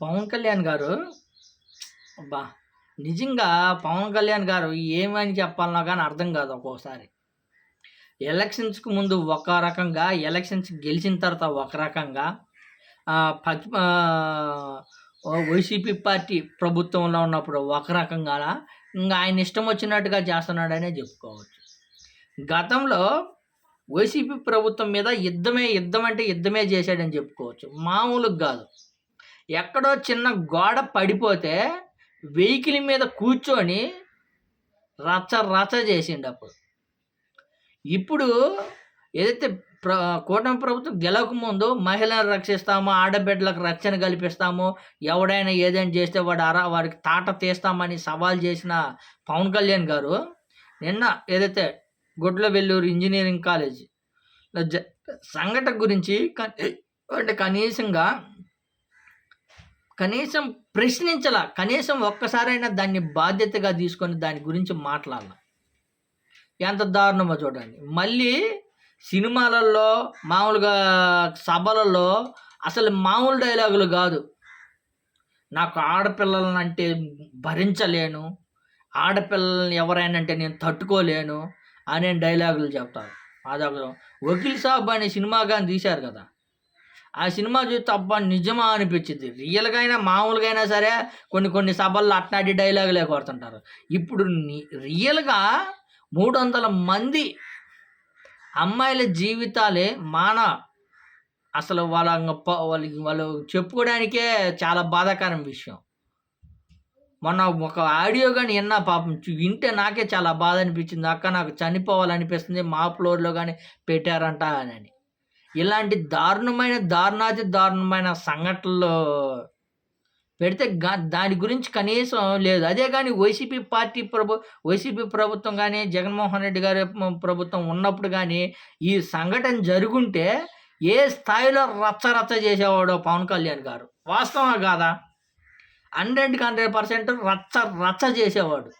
పవన్ కళ్యాణ్ గారు? అబ్బా నిజంగా పవన్ కళ్యాణ్ గారు ఏమని చెప్పాలన్నా కానీ అర్థం కాదు ఒక్కోసారి. ఎలక్షన్స్కి ముందు ఒక రకంగా ఎలక్షన్స్ గెలిచిన తర్వాత ఒక రకంగా పచ్చి వైసీపీ పార్టీ ప్రభుత్వంలో ఉన్నప్పుడు ఒక రకంగా ఇంకా ఆయన ఇష్టం వచ్చినట్టుగా చేస్తున్నాడనే చెప్పుకోవచ్చు. గతంలో వైసీపీ ప్రభుత్వం మీద యుద్ధమే యుద్ధం అంటే యుద్ధమే చేశాడని చెప్పుకోవచ్చు. మామూలుగా కాదు. ఎక్కడో చిన్న గోడ పడిపోతే వెహికల్ మీద కూర్చొని రచ్చ రచ్చ చేసిండు అప్పుడు. ఇప్పుడు ఏదైతే ప్ర కూటమి ప్రభుత్వం గెలవక ముందు మహిళలను రక్షిస్తాము ఆడబిడ్డలకు రక్షణ కల్పిస్తాము ఎవడైనా ఏదైనా చేస్తే వాడు అరా వాడికి తాట తీస్తామని సవాల్ చేసిన పవన్ కళ్యాణ్ గారు నిన్న ఏదైతే గుడ్ల వెల్లూరు ఇంజనీరింగ్ కాలేజ్ జ- సంఘటన గురించి అంటే కనీసంగా కనీసం ప్రశ్నించాల కనీసం ఒక్కసారైనా దాన్ని బాధ్యతగా తీసుకొని దాని గురించి మాట్లాడాల. ఎంత దారుణమో చూడండి. మళ్ళీ సినిమాలలో మామూలుగా సభలలో అసలు మామూలు డైలాగులు కాదు. నాకు ఆడపిల్లలను అంటే భరించలేను ఆడపిల్లల్ని ఎవరైనా అంటే నేను తట్టుకోలేను అనే డైలాగులు చెప్తారు. అదొక వకీల్ సాబ్ అనే సినిమా కానీ తీశారు కదా. ఆ సినిమా చూస్తే అబ్బా నిజమా అనిపించింది. రియల్గా అయినా మామూలుగా అయినా సరే కొన్ని కొన్ని సభల్లో అట్లాంటి డైలాగులే కొడుతుంటారు. ఇప్పుడు రియల్గా మూడు వందల మంది అమ్మాయిల జీవితాలే మాన అసలు వాళ్ళ వాళ్ళకి వాళ్ళు చెప్పుకోవడానికే చాలా బాధాకరం విషయం. మొన్న ఒక ఆడియో కానీ విన్నా పాపం వింటే నాకే చాలా బాధ అనిపించింది. అక్క నాకు చనిపోవాలనిపిస్తుంది మా ఫ్లోర్లో కానీ పెట్టారంట అని. ఇలాంటి దారుణమైన దారుణాతి దారుణమైన సంఘటనలు పెడితే దాని గురించి కనీసం లేదు. అదే కానీ వైసీపీ పార్టీ ప్రభు వైసీపీ ప్రభుత్వం కానీ జగన్మోహన్ రెడ్డి గారి ప్రభుత్వం ఉన్నప్పుడు కానీ ఈ సంఘటన జరుగుంటే ఏ స్థాయిలో రచ్చ రచ్చ చేసేవాడో పవన్ కళ్యాణ్ గారు? వాస్తవం కాదా? హండ్రెడ్కి హండ్రెడ్ పర్సెంట్ రచ్చ రచ్చ చేసేవాడు.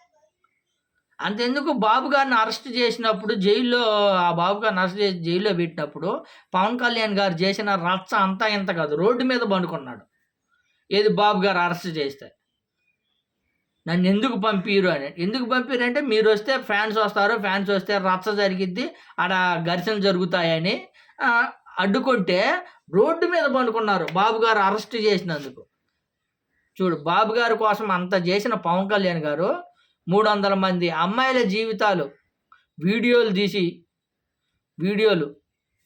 అంతెందుకు బాబు గారిని అరెస్ట్ చేసినప్పుడు జైల్లో ఆ బాబు గారిని అరెస్ట్ చేసి జైల్లో పెట్టినప్పుడు పవన్ కళ్యాణ్ గారు చేసిన రచ్చ అంతా ఇంత కాదు. రోడ్డు మీద పండుకున్నాడు. ఏది బాబు గారు అరెస్ట్ చేస్తే. నన్ను ఎందుకు పంపిరు అని. ఎందుకు పంపిరు అంటే మీరు వస్తే ఫ్యాన్స్ వస్తారు ఫ్యాన్స్ వస్తే రచ్చ జరిగిద్ది ఆడ ఘర్షణ జరుగుతాయని అడ్డుకుంటే రోడ్డు మీద పండుకున్నారు బాబు గారు అరెస్ట్ చేసినందుకు. చూడు బాబు గారి కోసం అంత చేసిన పవన్ కళ్యాణ్ గారు మూడు వందల మంది అమ్మాయిల జీవితాలు వీడియోలు తీసి వీడియోలు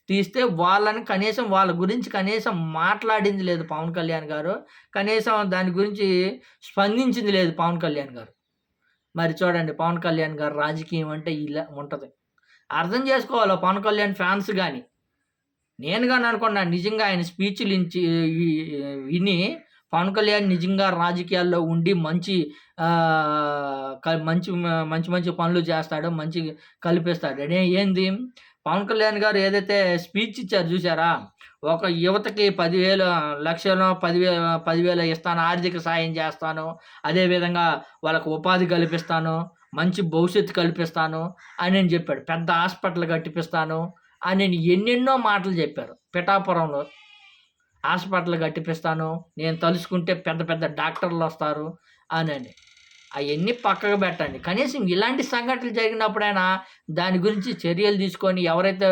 తీస్తే వాళ్ళని కనీసం వాళ్ళ గురించి కనీసం మాట్లాడింది లేదు పవన్ కళ్యాణ్ గారు. కనీసం దాని గురించి స్పందించింది లేదు పవన్ కళ్యాణ్ గారు. మరి చూడండి పవన్ కళ్యాణ్ గారు రాజకీయం అంటే ఇలా ఉంటుంది. అర్థం చేసుకోవాలి పవన్ కళ్యాణ్ ఫ్యాన్స్ కానీ నేను కానీ అనుకున్నాను నిజంగా ఆయన స్పీచ్లు ఇచ్చి విని పవన్ కళ్యాణ్ నిజంగా రాజకీయాల్లో ఉండి మంచి మంచి మంచి మంచి పనులు చేస్తాడు మంచి కల్పిస్తాడు. అనే ఏంది? పవన్ కళ్యాణ్ గారు ఏదైతే స్పీచ్ ఇచ్చారు చూసారా ఒక యువతకి పదివేలు లక్షలు పదివే పదివేలు ఇస్తాను ఆర్థిక సాయం చేస్తాను అదేవిధంగా వాళ్ళకు ఉపాధి కల్పిస్తాను మంచి భవిష్యత్తు కల్పిస్తాను అని నేను చెప్పాడు. పెద్ద హాస్పిటల్ కట్టిపిస్తాను అని నేను ఎన్నెన్నో మాటలు చెప్పారు. పిఠాపురంలో హాస్పిటల్ కట్టిపిస్తాను నేను తలుచుకుంటే పెద్ద పెద్ద డాక్టర్లు వస్తారు అని అని. అవన్నీ పక్కకు పెట్టండి. కనీసం ఇలాంటి సంఘటనలు జరిగినప్పుడైనా దాని గురించి చర్యలు తీసుకొని ఎవరైతే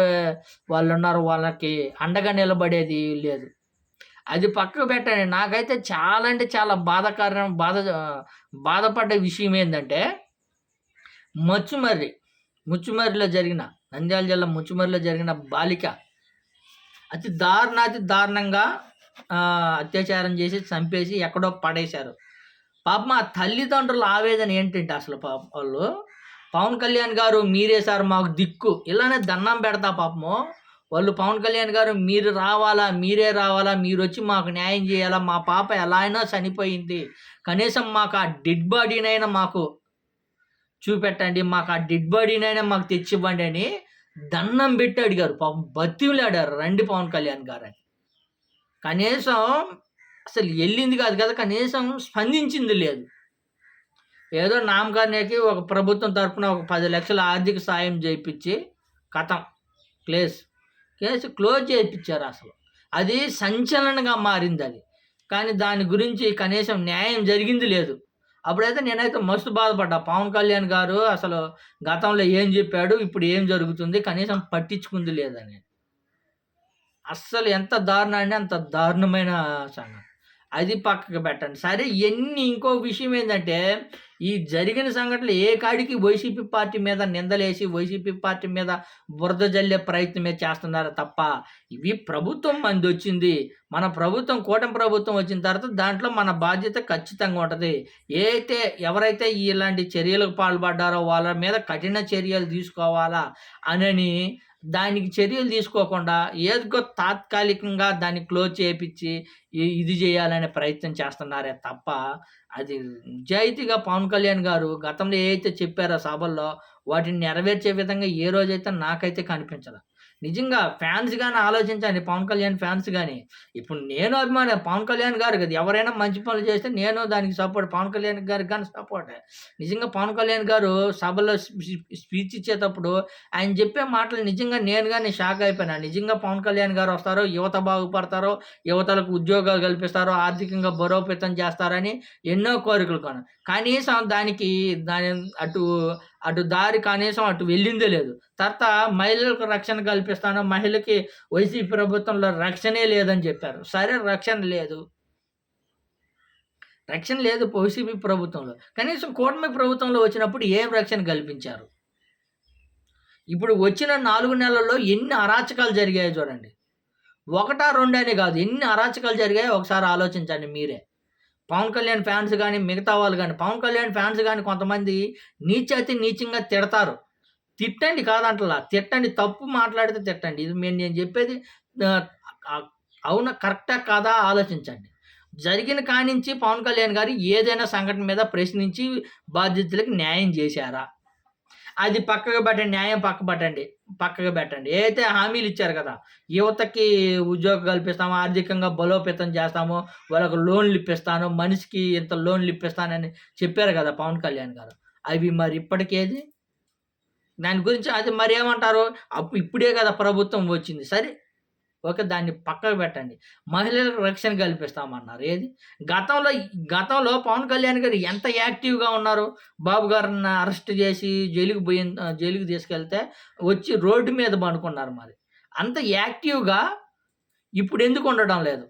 వాళ్ళు ఉన్నారో వాళ్ళకి అండగా నిలబడేది లేదు. అది పక్కకు పెట్టండి. నాకైతే చాలా అంటే చాలా బాధాకరం బాధ బాధపడ్డ విషయం ఏంటంటే మచ్చుమర్రి ముచ్చుమర్రిలో జరిగిన నంద్యాల జిల్లా ముచ్చుమర్రిలో జరిగిన బాలిక అతి దారుణాతి దారుణంగా అత్యాచారం చేసి చంపేసి ఎక్కడో పడేశారు. పాపం ఆ తల్లిదండ్రుల ఆవేదన ఏంటంటే అసలు పాప వాళ్ళు? పవన్ కళ్యాణ్ గారు మీరే సార్ మాకు దిక్కు. ఇలానే దండం పెడతా పాపము. వాళ్ళు పవన్ కళ్యాణ్ గారు మీరు రావాలా మీరే రావాలా మీరు వచ్చి మాకు న్యాయం చేయాలా మా పాప ఎలా అయినా చనిపోయింది. కనీసం మాకు ఆ డెడ్ బాడీనైనా మాకు చూపెట్టండి మాకు ఆ డెడ్ బాడీనైనా మాకు తెచ్చివ్వండి అని దండం పెట్టి అడిగారు. పాపం బతిలాడారు రండి పవన్ కళ్యాణ్ గారని. కనీసం అసలు వెళ్ళింది కాదు కదా కనీసం స్పందించింది లేదు. ఏదో నామకానికి ఒక ప్రభుత్వం తరపున ఒక పది లక్షల ఆర్థిక సాయం చేయించి కథం ప్లేస్ కేసు క్లోజ్ చేయించారు అసలు. అది సంచలనంగా మారింది అది. కానీ దాని గురించి కనీసం న్యాయం జరిగింది లేదు. అప్పుడైతే నేనైతే మస్తు బాధపడ్డా. పవన్ కళ్యాణ్ గారు అసలు గతంలో ఏం చెప్పాడు ఇప్పుడు ఏం జరుగుతుంది? కనీసం పట్టించుకుంది లేదని. అస్సలు ఎంత దారుణం అంటే అంత దారుణమైన సంఘం అది పక్కకు పెట్టండి. సరే ఎన్ని ఇంకో విషయం ఏంటంటే ఈ జరిగిన సంఘటనలు ఏ కాడికి వైసీపీ పార్టీ మీద నిందలేసి, వైసీపీ పార్టీ మీద బురద జల్లే ప్రయత్నమే చేస్తున్నారు తప్ప, ఇవి ప్రభుత్వం మంది వచ్చింది. మన ప్రభుత్వం కూటమి ప్రభుత్వం వచ్చిన తర్వాత దాంట్లో మన బాధ్యత ఖచ్చితంగా ఉంటుంది. ఏ అయితే ఎవరైతే ఇలాంటి చర్యలకు పాల్పడ్డారో వాళ్ళ మీద కఠిన చర్యలు తీసుకోవాలా? అనని దానికి చర్యలు తీసుకోకుండా ఏదో తాత్కాలికంగా దాన్ని క్లోజ్ చేపిచ్చి ఇది చేయాలనే ప్రయత్నం చేస్తున్నారే తప్ప, అది నిజాయితీగా పవన్ కళ్యాణ్ గారు గతంలో ఏయైతే చెప్పారో సభల్లో వాటిని నెరవేర్చే విధంగా ఏ రోజైతే నాకైతే కనిపించదు నిజంగా ఫ్యాన్స్ కానీ ఆలోచించండి పవన్ కళ్యాణ్ ఫ్యాన్స్ కానీ ఇప్పుడు నేను అభిమాని పవన్ కళ్యాణ్ గారు కదా! ఎవరైనా మంచి పనులు చేస్తే నేను దానికి సపోర్ట్. పవన్ కళ్యాణ్ గారికి కానీ సపోర్ట్ నిజంగా పవన్ కళ్యాణ్ గారు సభలో స్పీ స్పీచ్ ఇచ్చేటప్పుడు ఆయన చెప్పే మాటలు నిజంగా నేను కానీ షాక్ అయిపోయినా. నిజంగా పవన్ కళ్యాణ్ గారు వస్తారో, యువత బాగుపడతారో, యువతలకు ఉద్యోగాలు కల్పిస్తారో, ఆర్థికంగా బలోపేతం చేస్తారని ఎన్నో కోరికలు కొను కనీసం దానికి దాని అటు అటు దారి కనీసం అటు వెళ్ళిందే లేదు. తర్వాత మహిళలకు రక్షణ కల్పిస్తాను. మహిళకి వైసీపీ ప్రభుత్వంలో రక్షణే లేదని చెప్పారు. సరే రక్షణ లేదు. రక్షణ లేదు వైసీపీ ప్రభుత్వంలో. కనీసం కూటమి ప్రభుత్వంలో వచ్చినప్పుడు ఏం రక్షణ కల్పించారు? ఇప్పుడు వచ్చిన నాలుగు నెలల్లో ఎన్ని అరాచకాలు జరిగాయో చూడండి. ఒకటా, రెండనే కాదు ఎన్ని అరాచకాలు జరిగాయో ఒకసారి ఆలోచించండి మీరే. పవన్ కళ్యాణ్ ఫ్యాన్స్ కానీ మిగతా వాళ్ళు కానీ పవన్ కళ్యాణ్ ఫ్యాన్స్ కానీ కొంతమంది నీచాతి నీచంగా తిడతారు. తిట్టండి కాదంటలా. తిట్టండి. తప్పు మాట్లాడితే తిట్టండి. ఇది మేము నేను చెప్పేది ఆహ్, అవునా కరెక్టా కాదా ఆలోచించండి. జరిగిన కానించి పవన్ కళ్యాణ్ గారు ఏదైనా సంఘటన మీద ప్రశ్నించి బాధ్యతలకు న్యాయం చేశారా అది పక్కకు పట్టండి న్యాయం పక్క పట్టండి. పక్కగా పెట్టండి. ఏదైతే హామీలు ఇచ్చారు కదా! యువతకి ఉద్యోగం కల్పిస్తాము, ఆర్థికంగా బలోపేతం చేస్తాము, వాళ్ళకి లోన్‌లు ఇప్పిస్తాను, మనిషికి ఇంత లోన్‌లు ఇప్పిస్తానని చెప్పారు కదా! పవన్ కళ్యాణ్ గారు. అవి మరి ఇప్పటికేది? దాని గురించి అది మరి ఏమంటారు అప్పు ఇప్పుడే కదా ప్రభుత్వం వచ్చింది. సరే ఓకే. దాన్ని పక్కకు పెట్టండి. మహిళలకు రక్షణ కల్పిస్తామన్నారు. ఏది? గతంలో గతంలో పవన్ కళ్యాణ్ గారు ఎంత యాక్టివ్‌గా ఉన్నారు. బాబు గారిని అరెస్ట్ చేసి జైలుకి పోయి జైలుకి తీసుకెళ్తే వచ్చి రోడ్డు మీద పండుకున్నారు మరి. అంత యాక్టివ్‌గా ఇప్పుడు ఎందుకు ఉండడం లేదు?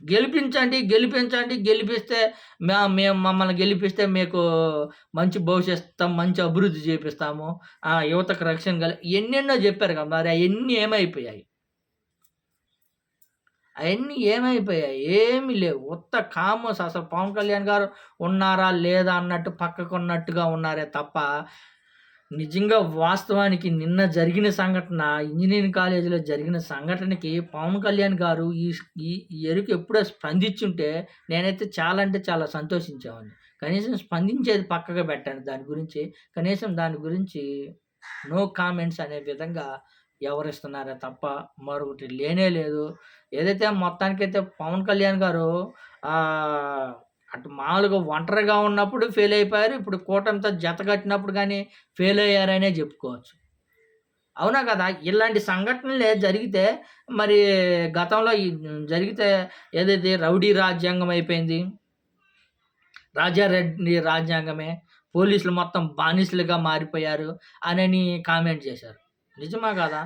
గెలిపించండి, గెలిపించండి, గెలిపిస్తే మ మేము మమ్మల్ని గెలిపిస్తే మీకు మంచి భవిష్యత్తు మంచి అభివృద్ధి చేపిస్తాము. యువతకు రక్షణ కలి ఎన్నెన్నో చెప్పారు కదా! మరి అవన్నీ ఏమైపోయాయి? అవన్నీ ఏమైపోయాయి? ఏమీ లేవు. ఉత్త కామోస్ అసలు పవన్ కళ్యాణ్ గారు ఉన్నారా? లేదా? అన్నట్టు పక్కకున్నట్టుగా ఉన్నారే తప్ప, నిజంగా వాస్తవానికి నిన్న జరిగిన సంఘటన ఇంజనీరింగ్ కాలేజీలో జరిగిన సంఘటనకి పవన్ కళ్యాణ్ గారు ఈ ఈ ఎరుకు ఎప్పుడో స్పందించుంటే నేనైతే చాలా అంటే చాలా సంతోషించేవాడిని. కనీసం స్పందించేది పక్కగా పెట్టండి దాని గురించి. కనీసం దాని గురించి నో కామెంట్స్ అనే విధంగా వ్యవహరిస్తున్నారే తప్ప మరొకటి లేనే లేదు. ఏదైతే మొత్తానికైతే పవన్ కళ్యాణ్ గారు అటు మామూలుగా ఒంటరిగా ఉన్నప్పుడు ఫెయిల్ అయిపోయారు. ఇప్పుడు కూటమితో జత కట్టినప్పుడు కానీ ఫెయిల్ అయ్యారనే చెప్పుకోవచ్చు. అవునా కదా! ఇలాంటి సంఘటనలే జరిగితే మరి గతంలో జరిగితే ఏదైతే రౌడీ రాజ్యాంగం అయిపోయింది. రాజారెడ్డి రాజ్యాంగమే. పోలీసులు మొత్తం బానిసలుగా మారిపోయారు అనని కామెంట్ చేశారు. నిజమా కాదా?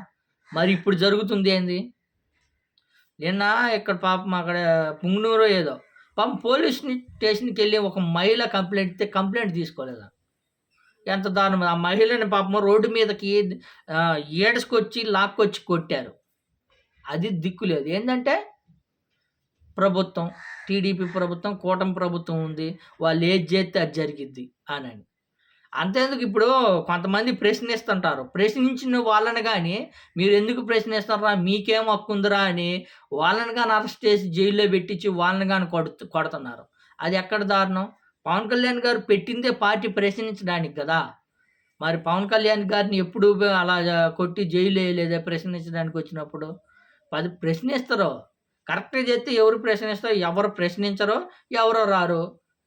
మరి ఇప్పుడు జరుగుతుంది ఏంది? నిన్న ఇక్కడ పాపం అక్కడ పుంగనూరు ఏదో పాపం పోలీస్ స్టేషన్‌కెళ్ళి ఒక మహిళ కంప్లైంట్ ఇస్తే కంప్లైంట్ తీసుకోలేదా? ఎంత దారుణం. ఆ మహిళని పాపం రోడ్డు మీదకి ఆహ్, లాక్కొచ్చి కొట్టారు. అది దిక్కు లేదు. ఏంటంటే ప్రభుత్వం, టీడీపీ ప్రభుత్వం, కూటమి ప్రభుత్వం ఉంది. వాళ్ళు ఏది చేస్తే అది జరిగిద్ది అని అంతేందుకు ఇప్పుడు కొంతమంది ప్రశ్నిస్తుంటారు. ప్రశ్నించిన వాళ్ళని కానీ మీరు ఎందుకు ప్రశ్నిస్తున్నారా? మీకేం హక్కుందిరా అని వాళ్ళని కానీ అరెస్ట్ చేసి జైల్‌లో పెట్టించి వాళ్ళని కానీ కొడుతు కొడుతున్నారు. అది ఎక్కడ దారుణం? పవన్ కళ్యాణ్ గారు పెట్టిందే పార్టీ ప్రశ్నించడానికి కదా మరి పవన్ కళ్యాణ్ గారిని ఎప్పుడు అలా కొట్టి జైల్‌లో ఎయలేదే ప్రశ్నించడానికి వచ్చినప్పుడు. పది ప్రశ్నిస్తారు. కరెక్ట్‌గా చేస్తే ఎవరు ప్రశ్నిస్తారు? ఎవరు ప్రశ్నించరో ఎవరు రారు.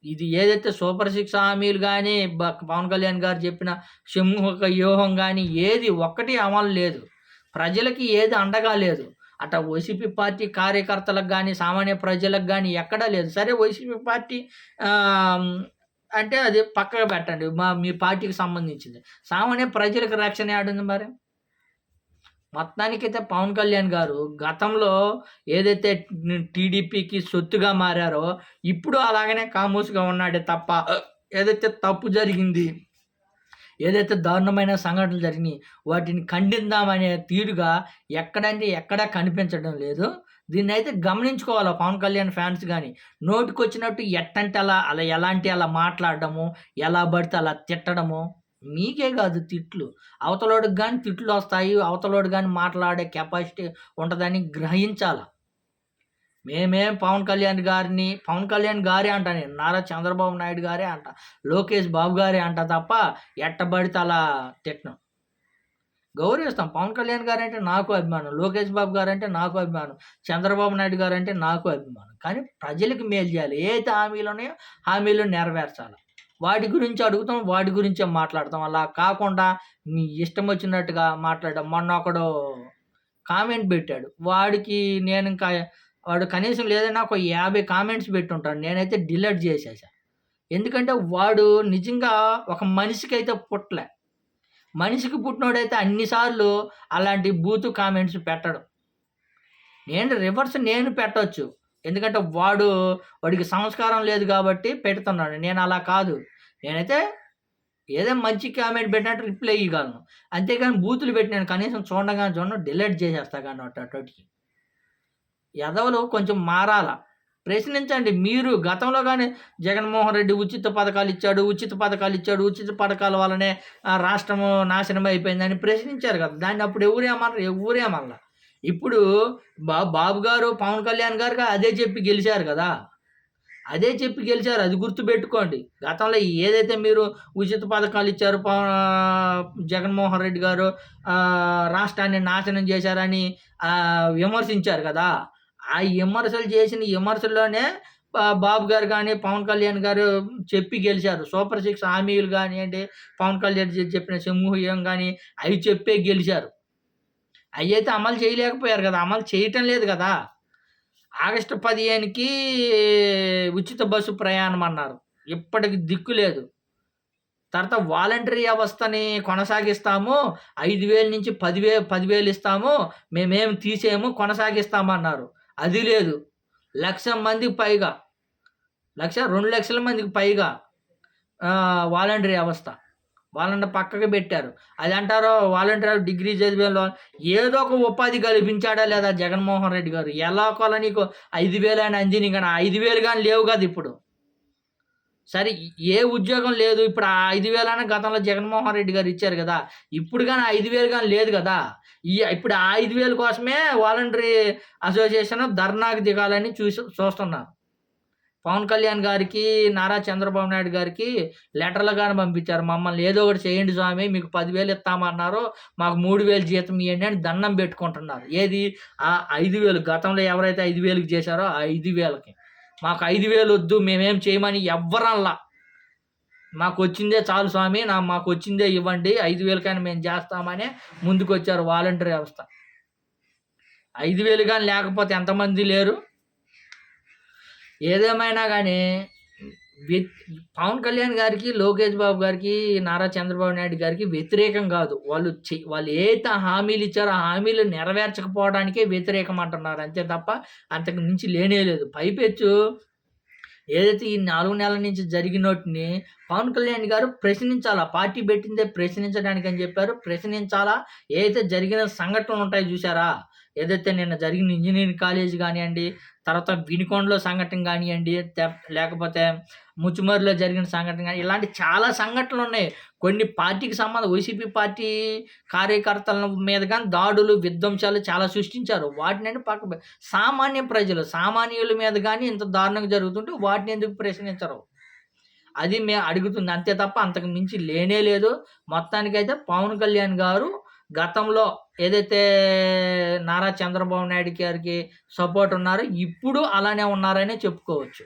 ఇది ఏదైతే సూపర్ సిక్స్ హామీలు కానీ పవన్ కళ్యాణ్ గారు చెప్పిన సింహక వ్యూహం కానీ ఏది ఒక్కటి అమలు లేదు. ప్రజలకి ఏది అండగా లేదు. అట వైసీపీ పార్టీ కార్యకర్తలకు కానీ సామాన్య ప్రజలకు కానీ ఎక్కడా లేదు సరే వైసీపీ పార్టీ అంటే అది పక్కకు పెట్టండి మా మీ పార్టీకి సంబంధించింది సామాన్య ప్రజలకు రక్షణ ఏడుంది మరి మొత్తానికైతే పవన్ కళ్యాణ్ గారు గతంలో ఏదైతే టీడీపీకి సొత్తుగా మారారో ఇప్పుడు అలాగనే కామోస్గా ఉన్నాడే తప్ప ఏదైతే తప్పు జరిగింది ఏదైతే దారుణమైన సంఘటనలు జరిగినాయి వాటిని ఖండిద్దామనే తీరుగా ఎక్కడంటే ఎక్కడా కనిపించడం లేదు. దీన్ని అయితే గమనించుకోవాలి పవన్ కళ్యాణ్ ఫ్యాన్స్ కానీ నోటికి వచ్చినట్టు ఎట్టంటే అలా అలా ఎలాంటి అలా మాట్లాడడము ఎలా పడితే అలా తిట్టడము. మీకే కాదు తిట్లు. అవతలోడికి కానీ తిట్లు వస్తాయి అవతలోడు కానీ మాట్లాడే కెపాసిటీ ఉంటుందని గ్రహించాల. మేమేం పవన్ కళ్యాణ్ గారిని పవన్ కళ్యాణ్ గారే అంట నేను నారా చంద్రబాబు నాయుడు గారే అంట లోకేష్ బాబు గారే అంట తప్ప ఎట్టబడితే అలా తిట్టను గౌరవిస్తాం. పవన్ కళ్యాణ్ గారు అంటే నాకు అభిమానం లోకేష్ బాబు గారు అంటే నాకు అభిమానం చంద్రబాబు నాయుడు గారు అంటే నాకు అభిమానం. కానీ ప్రజలకు మేలు చేయాలి. ఏదైతే హామీలు ఉన్నాయో హామీలు నెరవేర్చాలి. వాటి గురించి అడుగుతాం వాటి గురించే మాట్లాడతాం. అలా కాకుండా మీ ఇష్టం వచ్చినట్టుగా మాట్లాడడం. మొన్న ఒకడు కామెంట్ పెట్టాడు. వాడికి నేను ఇంకా వాడు కనీసం లేదన్నా ఒక యాభై కామెంట్స్ పెట్టుంటాడు. నేనైతే డిలీట్ చేసేసా. ఎందుకంటే వాడు నిజంగా ఒక మనిషికి అయితే పుట్టలే. మనిషికి పుట్టినోడైతే అన్నిసార్లు అలాంటి బూతు కామెంట్స్ పెట్టడం. నేను రివర్స్ నేను పెట్టవచ్చు ఎందుకంటే వాడు వాడికి సంస్కారం లేదు కాబట్టి పెడుతున్నాడు. నేను అలా కాదు. నేనైతే ఏదో మంచి కామెంట్ పెట్టినట్టు రిప్లై ఇవ్వగలను. అంతేకాని బూతులు పెట్టినాను కనీసం చూడగానే చూడను డిలీట్ చేసేస్తా కానీ అటోటికి ఎదవలు కొంచెం మారాల. ప్రశ్నించండి. మీరు గతంలో కానీ జగన్మోహన్ రెడ్డి ఉచిత పథకాలు ఇచ్చాడు ఉచిత పథకాలు ఇచ్చాడు ఉచిత పథకాల వల్లనే రాష్ట్రము నాశనం అయిపోయిందని ప్రశ్నించారు కదా. దాన్ని అప్పుడు ఎవరేమన్నారు ఎవరేమన్నా ఇప్పుడు బా బాబు గారు పవన్ కళ్యాణ్ గారు అదే చెప్పి గెలిచారు కదా. అదే చెప్పి గెలిచారు. అది గుర్తుపెట్టుకోండి. గతంలో ఏదైతే మీరు ఉచిత పథకాలు ఇచ్చారు పవన్ జగన్మోహన్ రెడ్డి గారు రాష్ట్రాన్ని నాశనం చేశారని విమర్శించారు కదా. ఆ విమర్శలు చేసిన విమర్శల్లోనే బాబు గారు కానీ పవన్ కళ్యాణ్ గారు చెప్పి గెలిచారు. సూపర్ సిక్స్ హామీలు కానివ్వండి పవన్ కళ్యాణ్ చెప్పిన సమూహం కానీ అవి చెప్పే గెలిచారు. అవి అయితే అమలు చేయలేకపోయారు కదా అమలు చేయటం లేదు కదా. ఆగస్టు పదిహేనుకి ఉచిత బస్సు ప్రయాణం అన్నారు. ఇప్పటికి దిక్కు లేదు. తర్వాత వాలంటరీ వ్యవస్థని కొనసాగిస్తాము ఐదు వేల నుంచి పదివే పదివేలు ఇస్తాము మేమేం తీసేము కొనసాగిస్తామన్నారు అది లేదు. లక్ష మందికి పైగా లక్ష రెండు లక్షల మందికి పైగా వాలంటరీ వ్యవస్థ. వాళ్ళని పక్కకి పెట్టారు. అది అంటారో వాలంటీర్ డిగ్రీ చదివేలో ఏదో ఒక ఉపాధి కల్పించాడా లేదా జగన్మోహన్ రెడ్డి గారు? ఎలా కొల నీకు ఐదు వేలు అని అందిని కానీ ఐదు వేలు కానీ లేవు కదా ఇప్పుడు. సరే ఏ ఉద్యోగం లేదు. ఇప్పుడు ఆ ఐదు వేలైనా గతంలో జగన్మోహన్ రెడ్డి గారు ఇచ్చారు కదా. ఇప్పుడు కానీ ఐదు వేలు కానీ లేదు కదా. ఈ ఇప్పుడు ఆ ఐదు వేల కోసమే వాలంటరీ అసోసియేషన్ ధర్నాకు దిగాలని చూసి చూస్తున్నారు. పవన్ కళ్యాణ్ గారికి నారా చంద్రబాబు నాయుడు గారికి లెటర్లు కానీ పంపించారు. మమ్మల్ని ఏదో ఒకటి చేయండి స్వామి మీకు పదివేలు ఇస్తామన్నారు. మాకు మూడు వేలు జీతం ఇవ్వండి అని దండం పెట్టుకుంటున్నారు. ఏది? ఆ ఐదు వేలు. గతంలో ఎవరైతే ఐదు వేలకు చేశారో ఆ ఐదు వేలకి. మాకు ఐదు వేలు వద్దు మేమేం చేయమని ఎవ్వరల్లా మాకు వచ్చిందే చాలు స్వామి నా మాకు వచ్చిందే ఇవ్వండి. ఐదు వేలకైనా మేము చేస్తామని ముందుకు వచ్చారు వాలంటీర్ వ్యవస్థ. ఐదు వేలు కానీ లేకపోతే ఎంతమంది లేరు? ఏదేమైనా కానీ వ్య- పవన్ కళ్యాణ్ గారికి లోకేష్ బాబు గారికి నారా చంద్రబాబు నాయుడు గారికి వ్యతిరేకం కాదు. వాళ్ళు వాళ్ళు ఏత హామీలు ఇచ్చారో ఆ హామీలు నెరవేర్చకపోవడానికే వ్యతిరేకం అంటున్నారు. అంతే తప్ప అంతకు మించి లేనే లేదు. పైపెచ్చు ఏదైతే ఈ నాలుగు నెలల నుంచి జరిగినోటిని పవన్ కళ్యాణ్ గారు ప్రశ్నించాలా? పార్టీ పెట్టిందే ప్రశ్నించడానికి అని చెప్పారు. ప్రశ్నించాలా? ఏదైతే జరిగిన సంఘటనలు ఉంటాయి చూసారా ఏదైతే నిన్న జరిగిన ఇంజనీరింగ్ కాలేజ్ కానివ్వండి తర్వాత వినుకొండలో సంఘటన కానివ్వండి లేకపోతే ముచ్చుమరిలో జరిగిన సంఘటన కానీ ఇలాంటి చాలా సంఘటనలు ఉన్నాయి. కొన్ని పార్టీకి సంబంధం వైసీపీ పార్టీ కార్యకర్తల మీద కానీ దాడులు విధ్వంసాలు చాలా సృష్టించారు. వాటిని పక్క సామాన్య ప్రజలు సామాన్యుల మీద కానీ ఇంత దారుణంగా జరుగుతుంటే వాటిని ఎందుకు ప్రశ్నించరు? అది మేము అడుగుతుంది. అంతే తప్ప అంతకు మించి లేనే లేదు. మొత్తానికైతే పవన్ కళ్యాణ్ గారు గతంలో ఏదైతే నారా చంద్రబాబు నాయుడు గారికి సపోర్ట్ ఉన్నారో ఇప్పుడు అలానే ఉన్నారనే చెప్పుకోవచ్చు.